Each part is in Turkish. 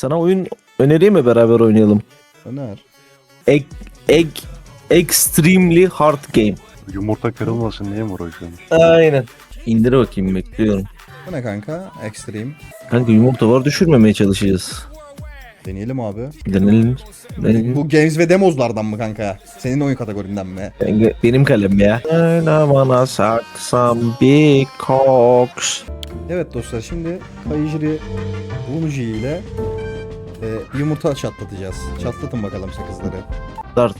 Sana oyun önereyim mi beraber oynayalım? Öner. Egg, egg Extremely Hard Game. Yumurta kırılmasın diye mi uğraşıyorsun? Aynen. İndir bakayım bekliyorum. Bu ne kanka? Extreme. Kanka yumurta var düşürmemeye çalışacağız. Deneyelim abi. Denelim. Denelim. Bu games ve demozlardan mı kanka? Senin oyun kategorinden mi? Kanka, benim kalem ya. I wanna suck some big cocks. Evet dostlar şimdi Kayıcırı Unuji ile e, yumurta çatlatacağız. Çatlatın bakalım sakızları. Start.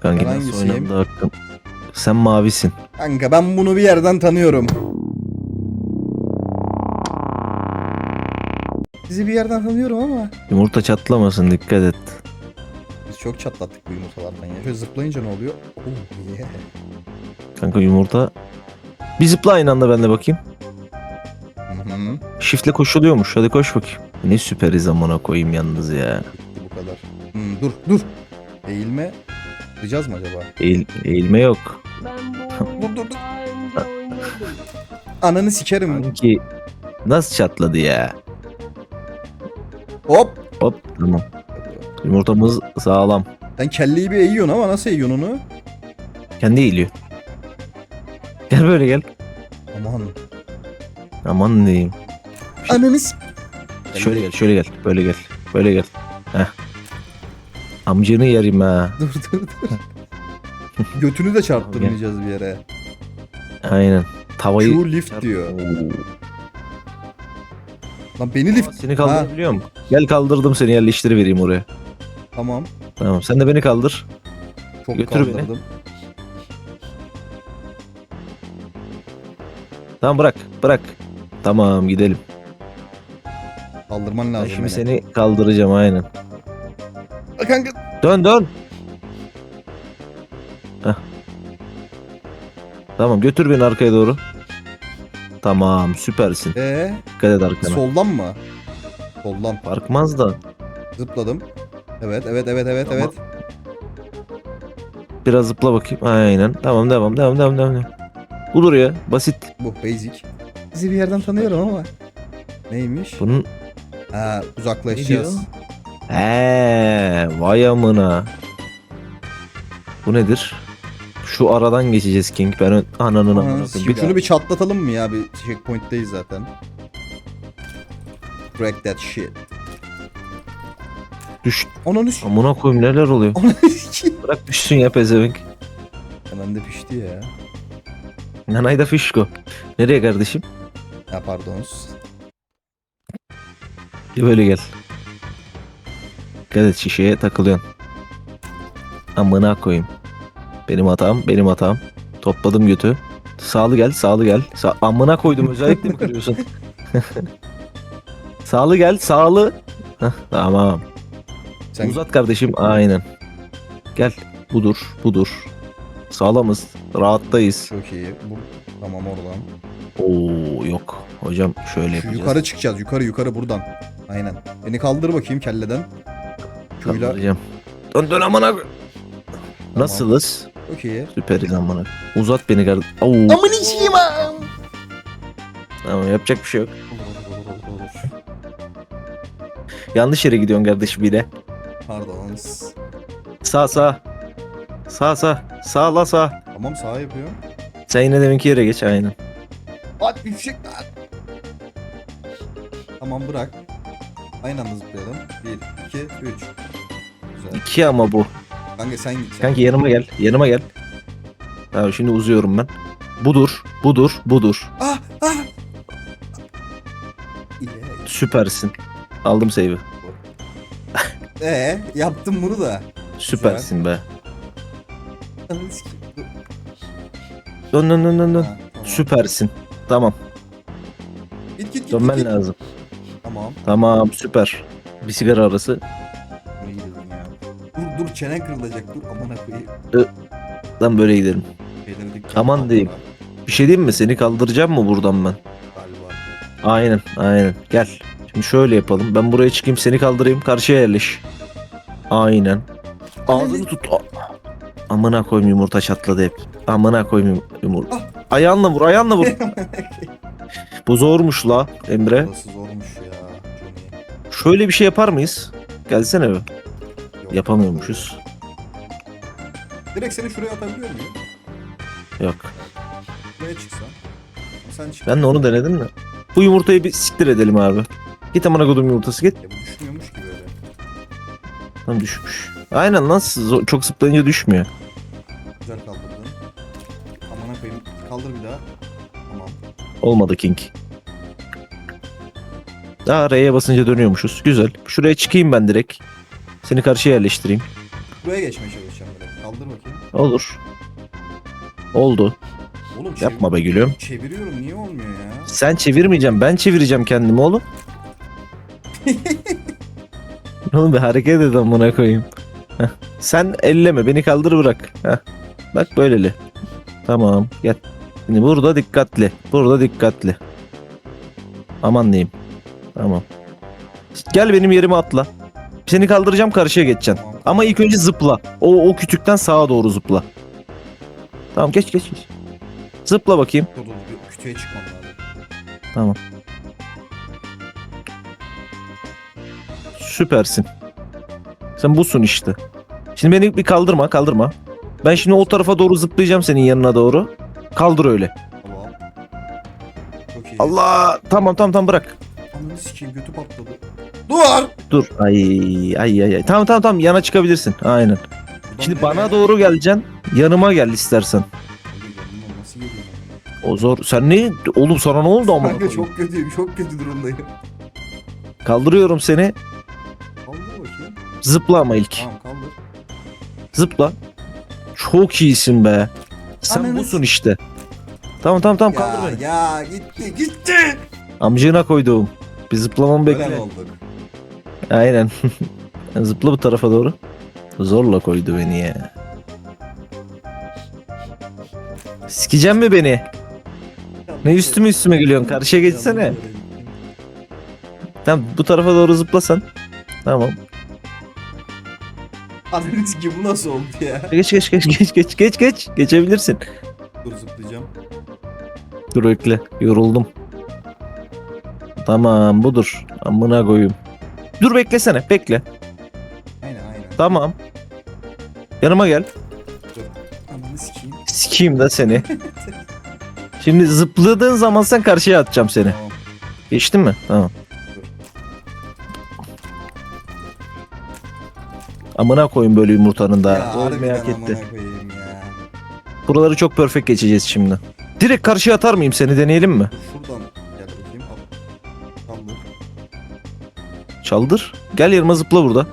Kanka Ben nasıl hangisiyim? oynandı. Sen mavisin. Kanka ben bunu bir yerden tanıyorum. Sizi bir yerden tanıyorum ama. Yumurta çatlamasın dikkat et. Biz çok çatlattık bu yumurtalardan ya. Şöyle zıplayınca ne oluyor? Oh yeah. Kanka yumurta. Bir zıpla aynı anda ben de bakayım. Hı hı. Shift'le koşuluyormuş. Hadi koş bakayım. Ne süperiz amına koyayım yalnız ya. Bu kadar. Hmm, dur dur. Eğilme. Kıracağız mı acaba? Eğil, eğilme yok. Dur dur dur. Ananı sikerim. Sanki nasıl çatladı ya? Hop. Hop tamam. Yumurtamız sağlam. Sen kelleyi bir eğiyorsun ama nasıl eğiyorsun onu? Kendi eğiliyor. Gel böyle gel. Aman. Aman diyeyim. Ananı s- Şöyle gel, şöyle gel. Böyle gel. Böyle gel. Heh. Amcanı yerim ha. Dur dur dur. Götünü de çarptırmayacağız bir yere. Aynen. Tavayı... Q lift diyor. Lan beni lift. Seni kaldırabiliyor mu? Gel kaldırdım seni yerleştirivereyim oraya. Tamam. Tamam sen de beni kaldır. Çok Götür beni. kaldırdım. Tamam bırak bırak. Tamam gidelim. Kaldırman Ben lazım şimdi beni. seni kaldıracağım aynen. Aa, Kanka. Dön dön. Heh. Tamam götür beni arkaya doğru. Tamam süpersin. Ee, Dikkat et arkana. soldan mı? Soldan. Farkmaz da. Zıpladım. Evet evet evet evet Tamam. evet. Biraz zıpla bakayım. Aynen. Tamam devam devam devam devam. Budur ya. Basit. Bu basic. Sizi bir yerden tanıyorum ama. Neymiş? Bunun Ha, uzaklaşacağız. Eee vay amına. Bu nedir? Şu aradan geçeceğiz King. Ben ananın amına Ananı koyayım. Bir Şunu bir çatlatalım mı ya? Bir checkpoint'teyiz zaten. Break that shit. düş. Ananı s- Amına koyayım neler oluyor? Ananı s- Bırak düşsün ya pezevenk. Hemen de pişti ya. Nanayda fişko. Nereye kardeşim? Ya pardon. Böyle gel. Dikkat et şişeye takılıyorsun. Amına koyayım. Benim hatam, benim hatam. Topladım götü. Sağlı gel, sağlı gel. Sa amına koydum özellikle mi kırıyorsun? sağlı gel, sağlı. Heh, tamam. Sen Uzat kardeşim, aynen. Gel, budur, budur. Sağlamız, rahattayız. çok iyi. Bu tamam oradan. Oo yok. Hocam şöyle Şu yapacağız. yukarı çıkacağız. Yukarı yukarı buradan. Aynen. Beni kaldır bakayım kelleden. Şöyle. Kaldıracağım. Dön dön amına koy- Nasılız? Çok iyi. Süperiz amına. Uzat beni kardeşim. Oo. Amın içeyim Tamam yapacak bir şey yok. Yanlış yere gidiyorsun kardeşim yine. Pardon. Sağ sağ. Sağ sağ. Sağ la sağ. Tamam sağ yapıyorum. Sen yine deminki yere geç aynen. At yüksek at. Tamam bırak. Aynı anda zıplayalım. 1, 2, 3. Güzel. İki ama bu. Kanka sen git. Sen. Kanki yanıma gel. Yanıma gel. Tamam şimdi uzuyorum ben. Budur. Budur. Budur. Ah ah. Yeah. Süpersin. Aldım save'i. Ee, yaptım bunu da. Süpersin be. Ananı sikeyim. Dur. Dön dön dön dön. dön. Ha, tamam. Süpersin. Tamam. Git git git. Dönmen git, lazım. Tamam. Tamam süper. Bir sigara arası. Ne gidelim ya. Dur dur çenen kırılacak dur amına koyayım. Lan böyle gidelim. Dikkat Aman et. diyeyim. Bir şey diyeyim mi? Seni kaldıracağım mı buradan ben? Galiba. Aynen aynen. Gel. Şimdi şöyle yapalım. Ben buraya çıkayım seni kaldırayım. Karşıya yerleş. Aynen. Ağzını tut. A- Amına koyayım yumurta çatladı hep. Amına koyayım yumurta. Ayağınla vur ayağınla vur. Bu zormuş la Emre. Burası zormuş ya. Şöyle bir şey yapar mıyız? Gelsene be. Yok. Yapamıyormuşuz. Direkt seni şuraya atabiliyor muyum? Yok. Buraya çıksan. Sen çık. Ben de onu denedim mi? Bu yumurtayı bir siktir edelim abi. Git amına kodum yumurtası git. Ya bu düşmüyormuş ki böyle. Lan düşmüş. Aynen lan zor- çok zıplayınca düşmüyor. Güzel kaldırdın. Amına koyayım. Kaldır bir daha. Tamam. Olmadı King. Daha R'ye basınca dönüyormuşuz. Güzel. Şuraya çıkayım ben direkt. Seni karşıya yerleştireyim. Buraya geçmeye çalışacağım böyle. Kaldır bakayım. Olur. Oldu. Oğlum Yapma be gülüm. Çeviriyorum niye olmuyor ya? Sen çevirmeyeceğim. Ben çevireceğim kendimi oğlum. oğlum bir hareket et amına koyayım. Heh. Sen elleme. Beni kaldır bırak. Heh. Bak böyleli. Tamam. Gel. Şimdi burada dikkatli. Burada dikkatli. Aman diyeyim. Tamam. Gel benim yerime atla. Seni kaldıracağım karşıya geçeceksin. Ama ilk önce zıpla. O, o kütükten sağa doğru zıpla. Tamam geç geç geç. Zıpla bakayım. Dur dur bir kütüğe çıkmam lazım. Tamam. Süpersin. Sen busun işte. Şimdi beni bir kaldırma, kaldırma. Ben şimdi o tarafa doğru zıplayacağım senin yanına doğru. Kaldır öyle. Tamam. Çok iyi. Allah! Tamam tamam tamam bırak. Ananı sikeyim götü patladı. Dur! Dur. Ay ay ay ay. Tamam tamam tamam yana çıkabilirsin. Aynen. Buradan Şimdi nereye? bana doğru geleceksin. Yanıma gel istersen. Nasıl? O zor. Sen ne? Oğlum sana ne oldu ama? Kanka çok kötüyüm. Çok kötü durumdayım. Kaldırıyorum seni. Kaldır bakayım. Zıpla ama ilk. Tamam kaldır. Zıpla. Çok iyisin be. Sen Ananı busun işte. Tamam tamam tamam kaldır ya, beni. ya gitti gitti. Amcığına koyduğum. Bir zıplamamı Ölen bekle. olduk. Aynen. Zıpla bu tarafa doğru. Zorla koydu beni ya. Sikeceksin mi beni? Ne üstüme üstüme geliyorsun? Karşıya geçsene. Tamam bu tarafa doğru zıplasan. Tamam. Ananı sikeyim bu nasıl oldu ya? Geç geç geç geç geç geç geç. Geçebilirsin. Dur zıplayacağım. Dur bekle. Yoruldum. Tamam budur. Amına koyayım. Dur beklesene. Bekle. Aynen aynen. Tamam. Yanıma gel. Ananı sikeyim. Sikeyim de seni. Şimdi zıpladığın zaman sen karşıya atacağım seni. Tamam. Geçtin mi? Tamam. Amına koyun böyle yumurtanın da. Ya Ölmeyi hak harbiden etti. amına koyayım ya. Buraları çok perfect geçeceğiz şimdi. Direkt karşıya atar mıyım seni deneyelim mi? Şuradan gel bakayım. Al. Çaldır. Gel yanıma zıpla burada.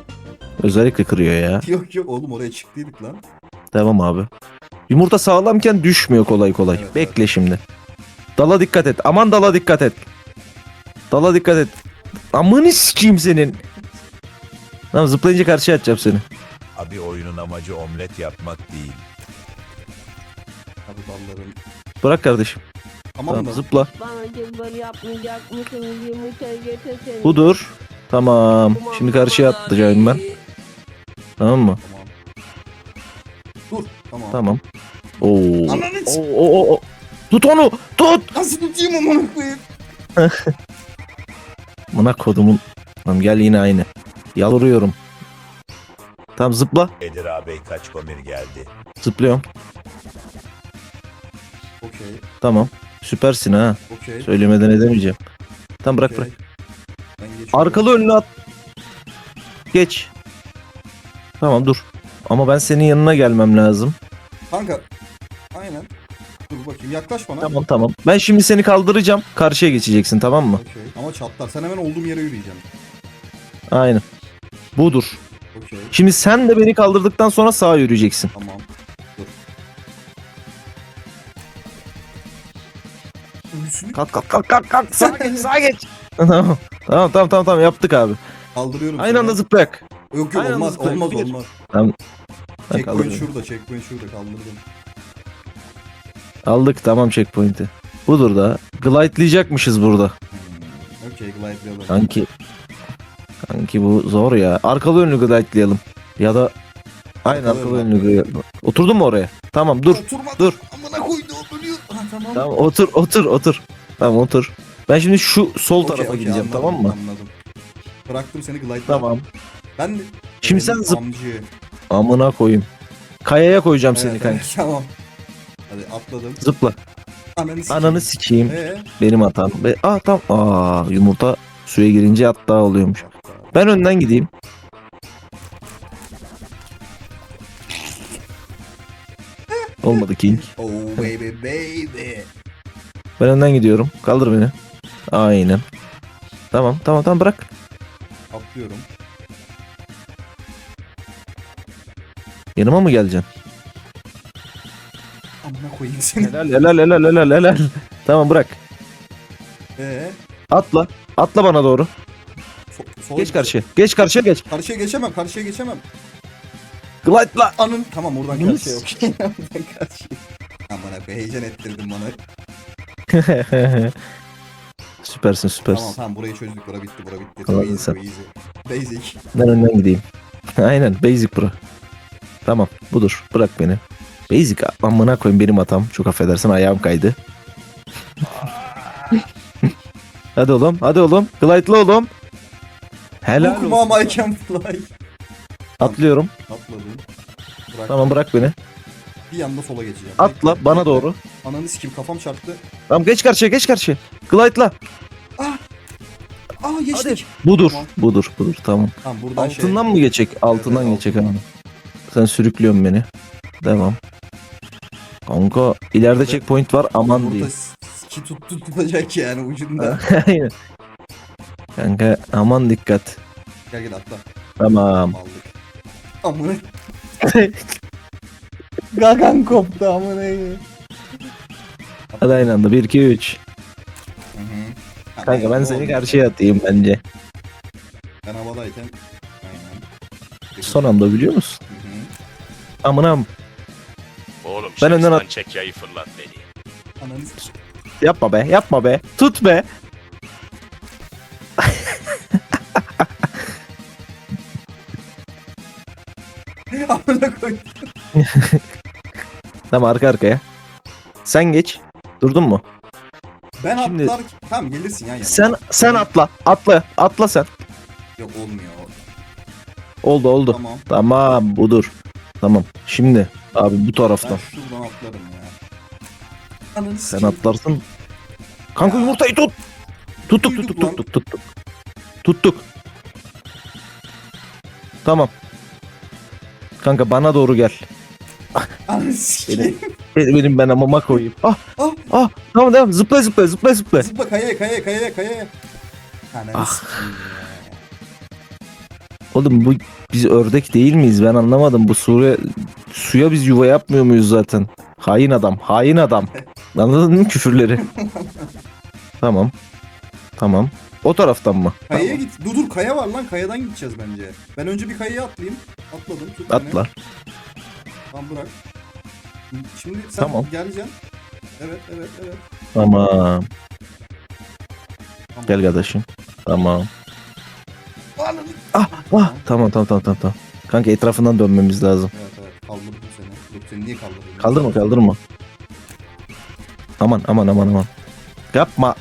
Özellikle kırıyor ya. Yok yok oğlum oraya çıktıydık lan. Tamam abi. Yumurta sağlamken düşmüyor kolay kolay. Evet, Bekle şimdi. Dala dikkat et. Aman dala dikkat et. Dala dikkat et. Amanı sikeyim senin. Tamam zıplayınca karşıya atacağım seni. Abi oyunun amacı omlet yapmak değil. Abi dalların. Bırak kardeşim. Aman Tamam da. zıpla. Bana cımbır yapmayacak mısınız yumurtayı getirseniz. Budur. Tamam. Şimdi karşıya atlayacağım ben. Tamam mı? Tamam. Dur. Tamam. Tamam. Oo. Ananı s- Oo, oo, oo. Tut onu. Tut. Nasıl tutayım amına koyayım? Buna kodumun. Tamam gel yine aynı. Yalvarıyorum. Tamam zıpla. Edir ağabey kaç komir geldi. Zıplıyorum. Okey. Tamam. Süpersin ha. Okey. Söylemeden edemeyeceğim. Tamam bırak okey. bırak. Ben geçiyorum. Arkalı önüne at. Geç. Tamam dur. Ama ben senin yanına gelmem lazım. Kanka. Aynen. Dur bakayım yaklaş bana. Tamam tamam. Ben şimdi seni kaldıracağım. Karşıya geçeceksin tamam mı? Okey. Ama çatlar. Sen hemen olduğum yere yürüyeceksin. Aynen. Budur. Okey. Şimdi sen de beni kaldırdıktan sonra sağa yürüyeceksin. Tamam. Dur. Ölüsünü Kalk kalk kalk kalk kalk. Sağa geç sağa geç. tamam. Tamam tamam tamam yaptık abi. kaldırıyorum. Aynı anda zıplayak. Yok yok Aynı olmaz olmaz geç. olmaz. Ben Checkpoint şurada checkpoint şurada kaldırdım. Aldık tamam checkpoint'i. Budur da. Glide'layacakmışız burada. Hmm. Okey glide'layalım. Kanki. Kanki bu zor ya. Arkalı önlü glide'layalım. Ya da Aynen Arkalı önlü. glide'layalım. Oturdun mu oraya? Tamam dur. Oturmadım. dur. Amına koydu ölüyor. Ha, tamam. Tamam otur otur otur. Tamam otur. Ben şimdi şu sol Okey, tarafa okey, gideceğim anladım, tamam mı? Anladım. Bıraktım seni glide'la. Tamam. Ben de... Şimdi sen Benim zıp- Amcı. Amına koyayım. Kayaya koyacağım seni Evet, kanka. evet, tamam. Hadi atladım. Zıpla. Ananı sikeyim. Ananı sikeyim. Ee? Benim hatam. Ve aa tam aa yumurta suya girince hatta oluyormuş. Ben önden gideyim. Olmadı King. Oh baby baby. Ben önden gidiyorum. Kaldır beni. Aynen. Tamam tamam tamam bırak. Atlıyorum. Yanıma mı geleceksin? Amına koyayım seni. Helal helal helal helal helal. Tamam bırak. Ee? Atla. Atla bana doğru. So- sola Geç karşıya. Geç karşıya geç. Karşıya geçemem, karşıya geçemem. Glide'la. Anın tamam oradan Bunu karşıya yok. oradan karşıya. Aman abi heyecan ettirdin bana. süpersin süpersin. Tamam tamam burayı çözdük. Bura bitti, bura bitti. Tamam, easy, bu easy. Basic. Ben önden gideyim. Aynen basic bro. Tamam budur. Bırak beni. Basic amına koyayım benim hatam. Çok affedersin ayağım kaydı. hadi oğlum hadi oğlum. Glide'la oğlum. Helal olsun. ama I can fly. Atlıyorum. Atladım. Bırak. Tamam bırak beni. Bir yanda sola geçeceğim. Atla bana doğru. Ananı sikeyim kafam çarptı. Tamam geç karşıya geç karşıya. Glide'la. Aa geçtik. Budur. Tamam. Budur budur tamam. Tamam buradan şey. Altından mı geçecek? Altından evet, geçecek ama. Sen sürüklüyorsun beni. Devam. Kanka ileride Evet. checkpoint var aman s- ki tut tutulacak yani ucunda. Kanka aman dikkat. gel gel atla. Tamam. Aldık. Amına. Gagan koptu amına. Hadi aynı anda 1 2 3. Hı hı. Ha, Kanka ben seni karşıya atayım bence. Ben havadayken. Aynen. Son anda biliyor musun? Hı hı. Amınam Oğlum Ben önden at- çek yayı fırlat beni. Ananı s- yapma be yapma be. Tut be. Tamam arka arkaya. Sen geç. Durdun mu? Ben Şimdi- atlar. Tamam gelirsin ya yanıma. Sen sen atla. Atla. Atla sen. Yok olmuyor. Oldu oldu. Tamam. Tamam budur. Tamam. Şimdi abi bu Ben taraftan. şuradan atlarım ya. Ananı Sen sikeyim. atlarsın. Kanka yumurtayı tut. Tuttuk tuttuk lan. tuttuk tuttuk. Tuttuk. Tamam. Kanka bana doğru gel. Benim, benim ben amama koyayım. Ah Ah. ah tamam tamam zıpla zıpla zıpla zıpla. Zıpla kayaya kayaya kayaya kayaya. Ananı Ah. Oğlum bu biz ördek değil miyiz ben anlamadım. Bu suya, suya biz yuva yapmıyor muyuz zaten? Hain adam hain adam. Anladın mı küfürleri? tamam. Tamam. O taraftan mı? Kayaya git. Dur dur kaya var lan kayadan gideceğiz bence. Ben önce bir kayaya atlayayım. Atladım. Tut beni. Tamam bırak. Şimdi sen Tamam. geleceksin. Evet evet evet. Tamam. Tamam. Gel kardeşim. Tamam. Ananı- Ah, ah. Tamam tamam tamam tamam. tamam. Kanka etrafından dönmemiz lazım. Evet evet kaldırdım seni. Dur seni niye kaldırdın? Kaldırma kaldırma. Aman aman aman aman. Yapma.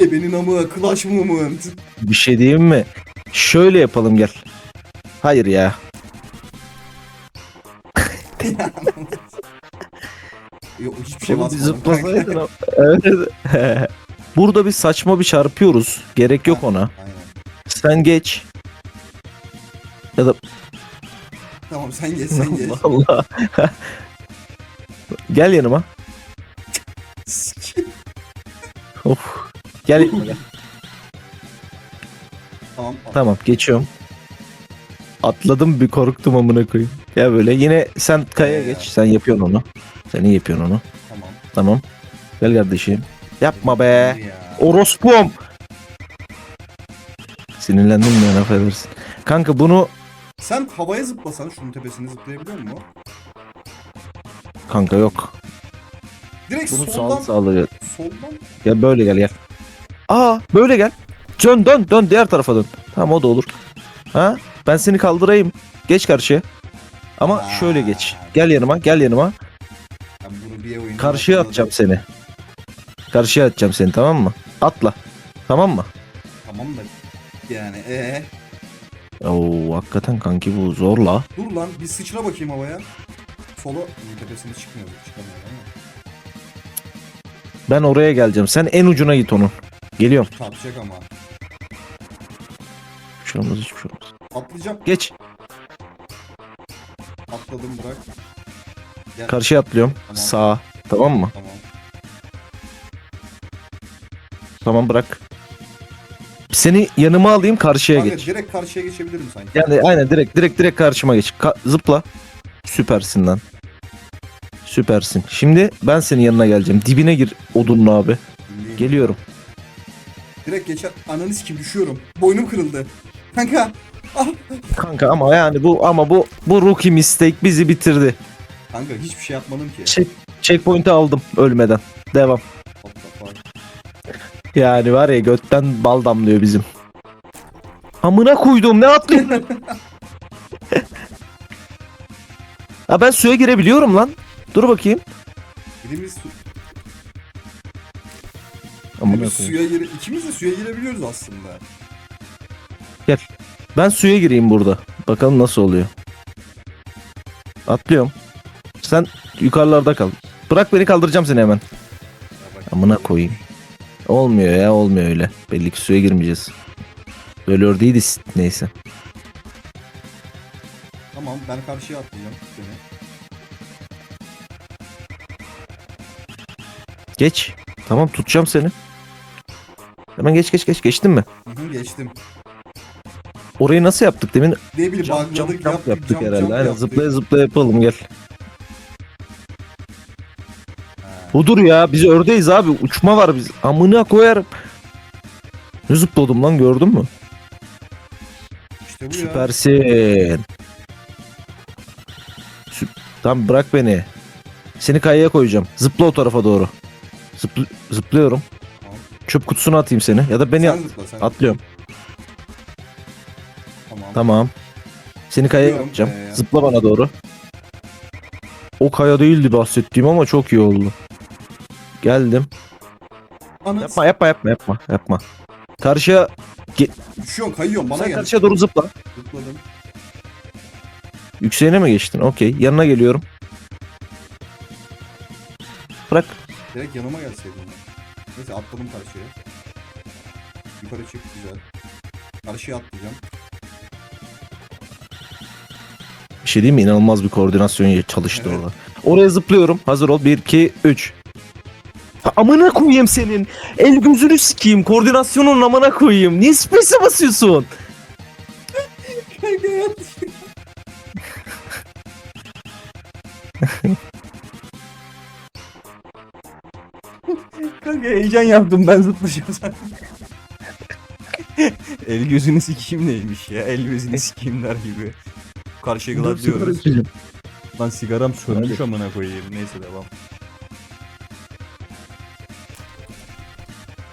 Ebenin amı Clash Moment. Bir şey diyeyim mi? Şöyle yapalım gel. Hayır ya. Basmadım. zıplasaydın ama- Evet. Burada bir saçma bir çarpıyoruz. Gerek yok ona. Aynen. Sen geç. Ya da Tamam sen geç sen geç. Allah Allah. gel yanıma. Of. Gel yanıma gel. tamam. Tamam geçiyorum. Atladım bir korktum amına koyayım. Ya böyle yine sen kayaya Ee. geç. Sen yapıyorsun onu. Sen iyi yapıyorsun onu. Tamam. Gel kardeşim. Yapma be. Ya. Orospum. Sinirlendim ya affedersin. Kanka bunu Sen havaya zıplasan şunun tepesine zıplayabiliyor musun? kanka yok. Direkt Bunu soldan. sağlı sağlı. Soldan. Ya böyle gel gel. Aa böyle gel. Dön dön dön diğer tarafa dön. Tamam o da olur. Ha? Ben seni kaldırayım. Geç karşıya. Ama şöyle geç. Gel yanıma gel yanıma. Karşıya atacağım seni. Karşıya atacağım seni tamam mı? Atla. Tamam mı? Tamam da yani ee Oo hakikaten kanki bu zor la. Dur lan bir sıçra bakayım havaya. Solo tepesine çıkmıyor. Çıkamıyor ama. Ben oraya geleceğim. Sen en ucuna git onun. Geliyorum. Çarpacak ama. Hiçbir şey olmaz hiçbir şey olmaz. Atlayacağım. Geç. Atladım bırak. Gel. Karşıya atlıyorum. Tamam. Sağa. Tamam mı? Tamam. Tamam bırak. Seni yanıma alayım karşıya Kanka geç. direkt karşıya geçebilirim sanki. Yani aynen direkt direkt direkt karşıma geç. Ka- zıpla. Süpersin lan. Süpersin. Şimdi ben senin yanına geleceğim. Dibine gir odunlu abi. Dinleyin. Geliyorum. Direkt geçer. Ananı sikim düşüyorum. Boynum kırıldı. Kanka. Ah. Kanka ama yani bu ama bu bu rookie mistake bizi bitirdi. Kanka hiçbir şey yapmadım ki. Check, checkpoint'i aldım ölmeden. Devam. Yani var ya götten bal damlıyor bizim. Amına koydum ne atlıyorsun? ha ben suya girebiliyorum lan. Dur bakayım. Birimiz, su, Amına birimiz koyayım. suya gire, ikimiz de suya girebiliyoruz aslında. Ben suya gireyim burada. Bakalım nasıl oluyor. Atlıyorum. Sen yukarılarda kal. Bırak beni kaldıracağım seni hemen. Amına koyayım. Olmuyor ya olmuyor öyle. Belli ki suya girmeyeceğiz. Ölüyor değiliz. Neyse. Tamam ben karşıya atlayacağım seni. Geç. Tamam tutacağım seni. Hemen geç geç geç. Geçtin mi? Hı hı geçtim. Orayı nasıl yaptık demin? Ne bileyim Jump, jump, jump yaptık, yaptık jump, herhalde. jump Aynen yaptık. zıplaya zıplaya yapalım gel. Budur ya biz ördeğiz abi. Uçma var biz. Amına koyarım. Ne zıpladım lan gördün mü? İşte bu ya. Süpersin. Sü- Tamam bırak beni. Seni kayaya koyacağım. Zıpla o tarafa doğru. Zıpl- zıplıyorum. Tamam. Çöp kutusuna atayım seni. Ya da beni sen zıpla sen. atlıyorum. Tamam. Tamam. Seni kayaya Zıplıyorum atacağım. kayaya. Zıpla bana doğru. O kaya değildi bahsettiğim ama çok iyi oldu. Geldim. Anı Yapma yapma yapma yapma yapma. Karşıya düşüyorsun kayıyorsun bana sen gel. karşıya doğru zıpla. Zıpladım. Yükseğine mi geçtin? Okey. Yanına geliyorum. Bırak. Direkt yanıma gelseydin. Neyse atladım karşıya. Yukarı çık güzel. Karşıya atlayacağım. Bir şey diyeyim mi? İnanılmaz bir koordinasyon çalıştı Evet. orada. Oraya zıplıyorum. Hazır ol. 1, 2, 3. Amına koyayım senin. El gözünü sikeyim. Koordinasyonun amına koyayım. Niye space'e basıyorsun? Kanka heyecan yaptım ben zıplayacağım zaten. El gözünü sikeyim neymiş ya? El gözünü sikeyimler gibi. Karşıya kadar diyoruz. Lan sigaram sönmüş amına koyayım. Neyse devam.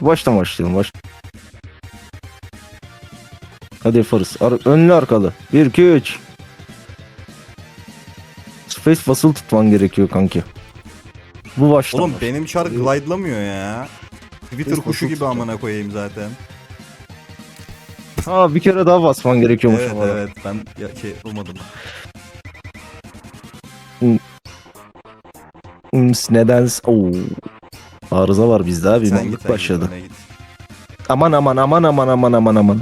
Baştan başlayalım. Baş... Hadi yaparız. Ar- önlü arkalı. 1, 2, 3. Space basılı tutman gerekiyor kanki. Bu baştan. Oğlum baş- benim çar glide'lamıyor ya. Twitter Biz kuşu gibi amına koyayım zaten. Ha bir kere daha basman gerekiyormuş Evet ama. evet ben ya, şey olmadım. Hmm, neden? Oo. Arıza var bizde abi. Sen git başladı. git, öne git. Aman aman aman aman aman aman aman.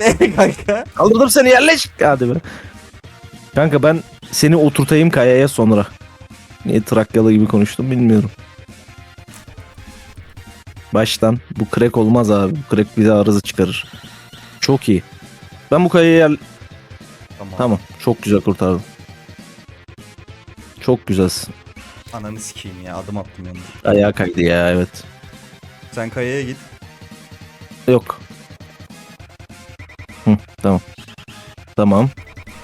Ne kanka? Kaldırdım seni yerleş. Hadi be. Kanka ben seni oturtayım kayaya sonra. Niye Trakyalı gibi konuştum bilmiyorum. Baştan. Bu crack olmaz abi. Bu crack bize arıza çıkarır. Çok iyi. Ben bu kayaya yer... Tamam. Tamam. Çok güzel kurtardım. Çok güzelsin. Ananı sikeyim ya adım attım yanlış. Ayağa kaydı ya evet. Sen kayaya git. Yok. Hı, tamam. Tamam.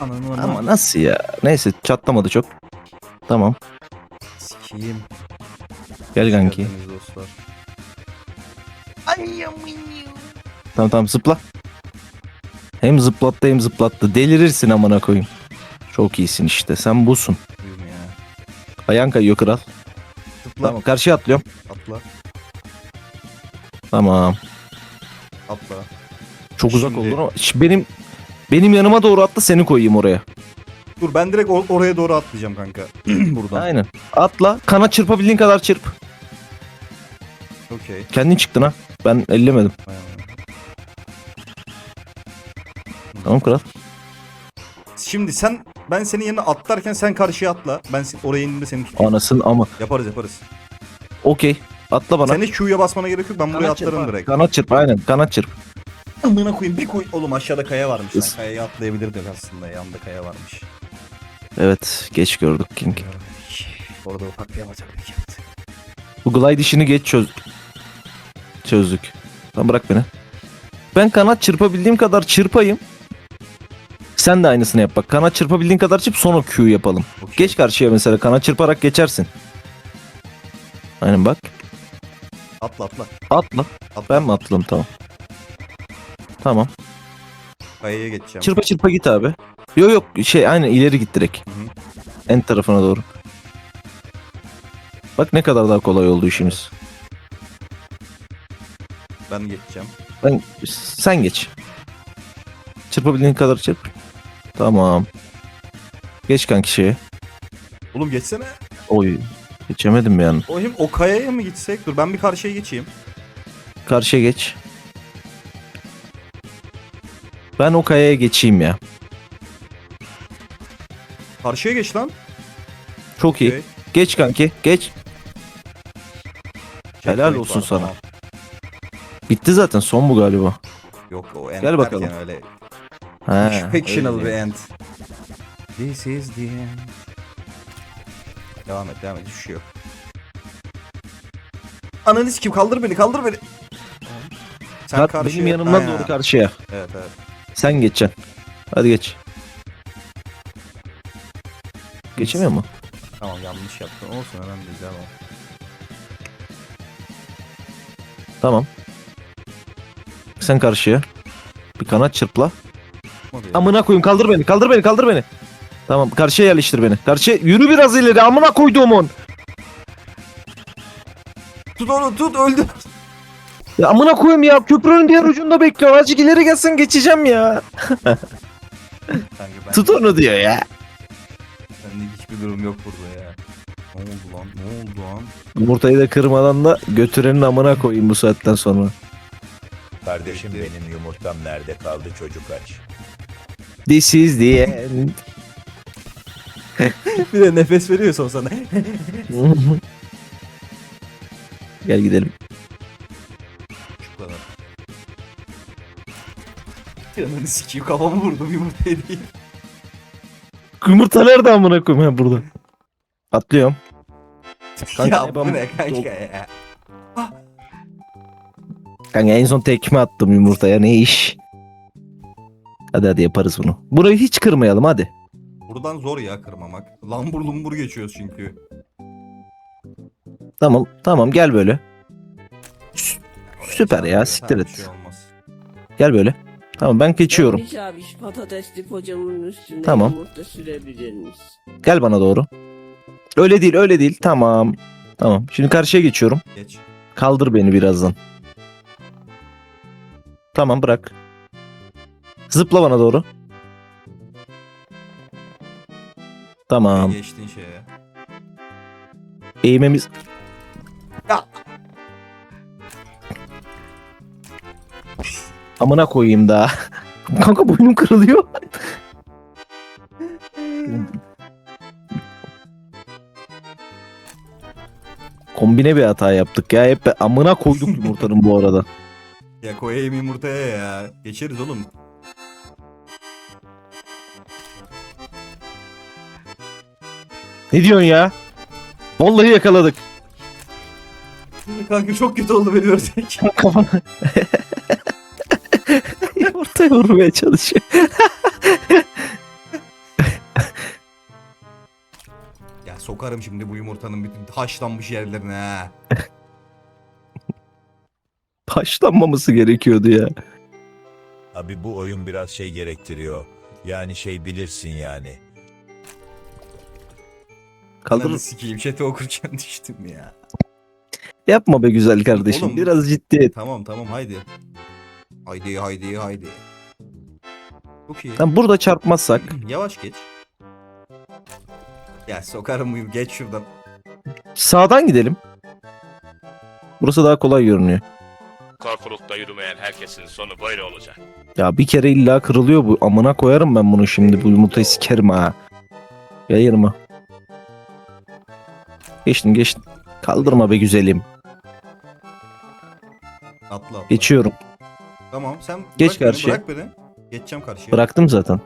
Ananı ananı. Ama nasıl ya? Neyse çatlamadı çok. Tamam. Sikeyim. Gel kanki. Geldiniz dostlar. Tamam tamam zıpla. Hem zıplattı hem zıplattı. Delirirsin amına koyayım. Çok iyisin işte. Sen busun. Ayağın kayıyor kral. Zıpla. Tamam karşıya atlıyorum. Atla. Tamam. Atla. Çok uzak Şimdi- oldun ama benim Benim yanıma doğru atla seni koyayım oraya. Dur ben direkt or- oraya doğru atlayacağım kanka. Buradan. Aynen. Atla. Kanat çırpabildiğin kadar çırp. Okey. Kendin çıktın ha. Ben ellemedim. Aynen. Tamam kral. Şimdi sen ben senin yerine atlarken sen karşıya atla. Ben se- oraya indiğimde seni tutayım. Anasın ama. Yaparız yaparız. Okey. Atla bana. Sen hiç Q'ya basmana gerek yok. Ben buraya Kanat çırp atlarım abi. direkt. Kanat çırp aynen. Kanat çırp. Amına koyayım bir koy. Oğlum aşağıda kaya varmış. lan. Is- Kayaya atlayabilirdik aslında. Yanında kaya varmış. Evet. Geç gördük King. Orada ufak bir yapacaklık yaptı. Bu glide işini geç çöz... çözdük. Tamam bırak beni. Ben kanat çırpabildiğim kadar çırpayım. Sen de aynısını yap bak. Kanat çırpabildiğin kadar çırp sonra Q yapalım. Okey. Geç karşıya mesela kanat çırparak geçersin. Aynen bak. Atla atla. Atla. atla. Ben mi atladım tamam. Tamam. Kayaya geçeceğim. Çırpa çırpa git abi. Yok yok şey aynen ileri git direkt. Hı hı. En tarafına doğru. Bak ne kadar daha kolay oldu işimiz. Ben geçeceğim. Ben sen geç. Çırpabildiğin kadar çırp. Tamam. Geç kanki şeye. Oğlum geçsene. Oy. Geçemedim yani. O hem o kayaya mı gitsek? Dur ben bir karşıya geçeyim. Karşıya geç. Ben o kayaya geçeyim ya. Karşıya geç lan. Çok iyi. Okey. Geç kanki. Geç. Helal Checkpoint olsun var, sana. tamam. Bitti zaten. Son bu galiba. Yok o end Gel bakalım. öyle Ha, fictional bir öyle. end. This is the end. Devam et devam et hiçbir şey yok. Ananı kim kaldır beni kaldır beni. Sen Kat karşıya- benim yanımdan Ha, doğru karşıya. Evet evet. Sen geçeceksin. Hadi geç. Geçemiyor mu? Tamam yanlış yaptım. Olsun önemli değil devam. Tamam. Sen karşıya. Bir kanat çırpla. Amına koyayım kaldır beni kaldır beni kaldır beni. Tamam karşıya yerleştir beni. Karşıya yürü biraz ileri amına koyduğumun. Tut onu tut öldü. Ya amına koyayım ya köprünün diğer ucunda bekliyorum. Azıcık ileri gelsen geçeceğim ya. Kanka ben, Tut onu diyor ya. Bende hiçbir durum yok burada ya. Ne oldu lan? Ne oldu lan? Yumurtayı da kırmadan da götürenin amına koyayım bu saatten sonra. Kardeşim benim yumurtam nerede kaldı çocuk aç. This is the end. bir de nefes veriyor son sana. Gel gidelim. Şu kadar. Yanını sikeyim kafamı vurdum yumurtaya değil. Yumurta nerede amına koyayım ha burada. Atlıyorum. Kanka, ya bu ne kanka ya. Kanka en son tekme attım yumurtaya ne iş. Hadi hadi yaparız bunu. Burayı hiç kırmayalım hadi. Buradan zor ya kırmamak. Lambur lumbur geçiyoruz çünkü. Tamam tamam gel böyle. Sü- Süper ya, siktir et. Şey. Gel böyle. Tamam ben geçiyorum. Yanlış abi şu patatesli pocamın üstüne Tamam. yumurta sürebilir misin? Gel bana doğru. Öyle değil öyle değil. Tamam. Tamam. Şimdi karşıya geçiyorum. Geç. Kaldır beni birazdan. Tamam bırak. Zıpla bana doğru. Tamam. Geçtin şeye. Eğmemiz... Ya. Amına koyayım da. Kanka boynum kırılıyor. Kombine bir hata yaptık ya. Hep amına koyduk yumurtanın bu arada. Ya koyayım yumurtaya ya. Geçeriz oğlum. Ne diyorsun ya? Vallahi yakaladık. Kanka çok kötü oldu beni görsek. Kafana. Yumurtaya vurmaya çalışıyor. ya sokarım şimdi bu yumurtanın bütün haşlanmış yerlerine ha. Taşlanmaması gerekiyordu ya. Abi bu oyun biraz şey gerektiriyor. Yani şey bilirsin yani. Kaldır. Ananı sikeyim chat'i okurken düştüm ya. Yapma be güzel kardeşim. Oğlum Biraz ciddi et. Tamam tamam haydi. Haydi haydi haydi. Çok iyi. Tam burada çarpmazsak Yavaş geç. Ya sokarım mıyım? Geç şuradan. sağdan gidelim. Burası daha kolay görünüyor. Korkulukta yürümeyen herkesin sonu böyle olacak. Ya bir kere illa kırılıyor bu. Amına koyarım ben bunu şimdi. Bu yumurtayı sikerim ha. Yayırma. Geçtim geçtim. Kaldırma be güzelim. Atla atla. Geçiyorum. Tamam sen Geç bırak beni, karşıya. bırak beni. Geçeceğim karşıya. Bıraktım zaten.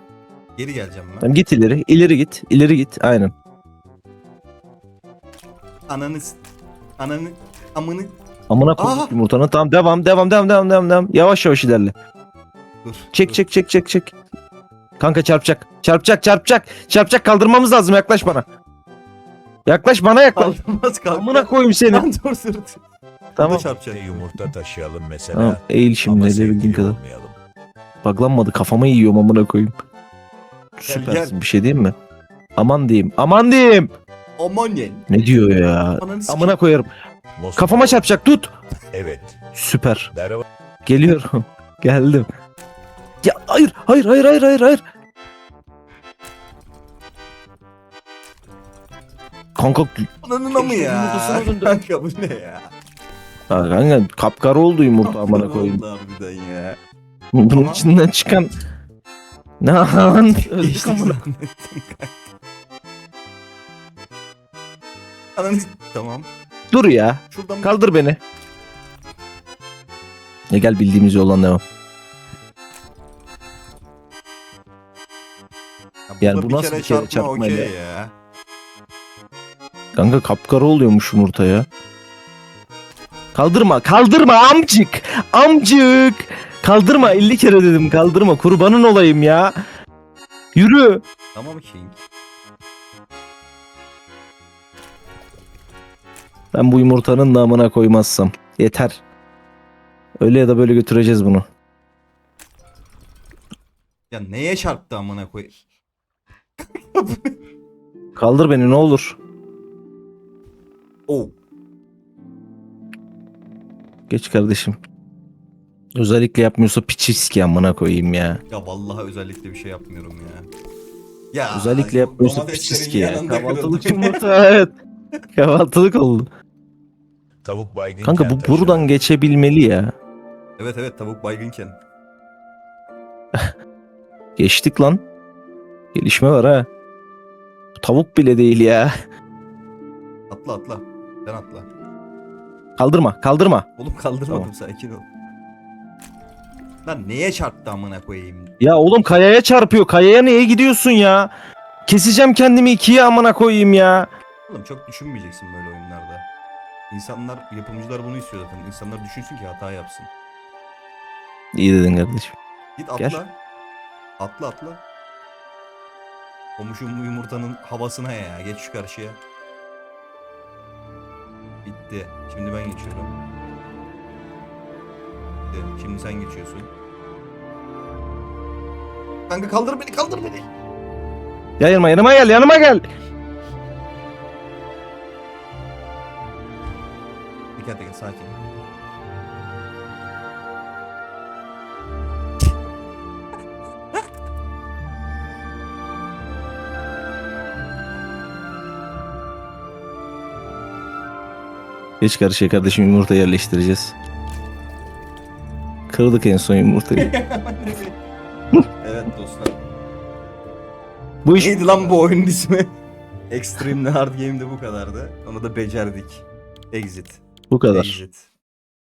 Geri geleceğim ben. Tamam git ileri. İleri git. İleri git. Aynen. Ananı s- Ananı amını Amına koyduk yumurtanı. Tamam devam devam devam devam devam devam. Yavaş yavaş ilerle. dur. Çek dur. çek çek çek çek. Kanka çarpacak. Çarpacak çarpacak. Çarpacak kaldırmamız lazım. Yaklaş bana. Yaklaş bana yaklaş. Kaldırmaz kalk. Amına koyayım seni. Lan dur dur. Tamam. Tamam. çarpacak. Yumurta taşıyalım mesela. Tamam. Eğil şimdi edebildiğin sevgili kadar. olmayalım. Baklanmadı kafama yiyorum amına koyayım. Süpersin bir şey diyeyim mi? Aman diyeyim. Aman diyeyim. Aman yen. Ne diyor ya? Ananı s- Amına koyarım. Moskova- Kafama çarpacak tut. Evet. Süper. Merhaba. Geliyorum. Geldim. Ya hayır hayır hayır hayır hayır hayır. Kanka, Ananın amı ya. Yumurtasına döndü. Kanka bu ne ya? Ha, kanka kapkara oldu yumurta amına koyayım. Oldu harbiden ya. Bunun Ama- içinden çıkan ne lan? Öldük amına. zannettim kanka. Ananı s- Tamam. Dur ya. Şuradan Kaldır beni. Ya gel bildiğimiz yoldan devam. Ya Yani bu bir nasıl bir kere çarpma çarpmayla? okey ya. Kanka kapkara oluyormuş yumurta ya. Kaldırma, kaldırma amcık. Amcık. Kaldırma 50 kere dedim kaldırma. Kurbanın olayım ya. Yürü. Tamam King. Ben bu yumurtanın namına koymazsam. Yeter. Öyle ya da böyle götüreceğiz bunu. Ya neye çarptı amına koy? Kaldır beni ne olur. Oh. Geç kardeşim. Özellikle yapmıyorsa piçiski amına koyayım ya. Ya vallahi özellikle bir şey yapmıyorum ya. Ya Özellikle yapmıyorsa domateslerin piçiski ya. yanında Kahvaltılık kırıldı. yumurta evet. Kahvaltılık oldu. Tavuk baygın. Kanka bu buradan geçebilmeli ya. Evet evet tavuk baygınken. Geçtik lan. Gelişme var ha. Bu tavuk bile değil ya. Atla atla. Sen atla. Kaldırma, kaldırma. Oğlum kaldırmadım Tamam. sakin ol. Lan neye çarptı amına koyayım? Ya oğlum kayaya çarpıyor. Kayaya neye gidiyorsun ya? Keseceğim kendimi ikiye amına koyayım ya. Oğlum çok düşünmeyeceksin böyle oyunlarda. İnsanlar, yapımcılar bunu istiyor zaten. İnsanlar düşünsün ki hata yapsın. İyi dedin kardeşim. Git atla. Gel. Atla atla. Komşum yumurtanın havasına ya. Geç şu karşıya. Bitti. Şimdi ben geçiyorum. Bitti. Şimdi sen geçiyorsun. Kanka kaldır beni kaldır beni. Yayılma yanıma gel yanıma gel. Dikkat et sakin. Geç karşıya kardeşim yumurta yerleştireceğiz. Kırdık en son yumurtayı. evet dostlar. Bu iş Neydi lan bu oyunun ismi? Extreme Hard Game'de bu kadardı. Onu da becerdik. Exit. bu kadar. Exit.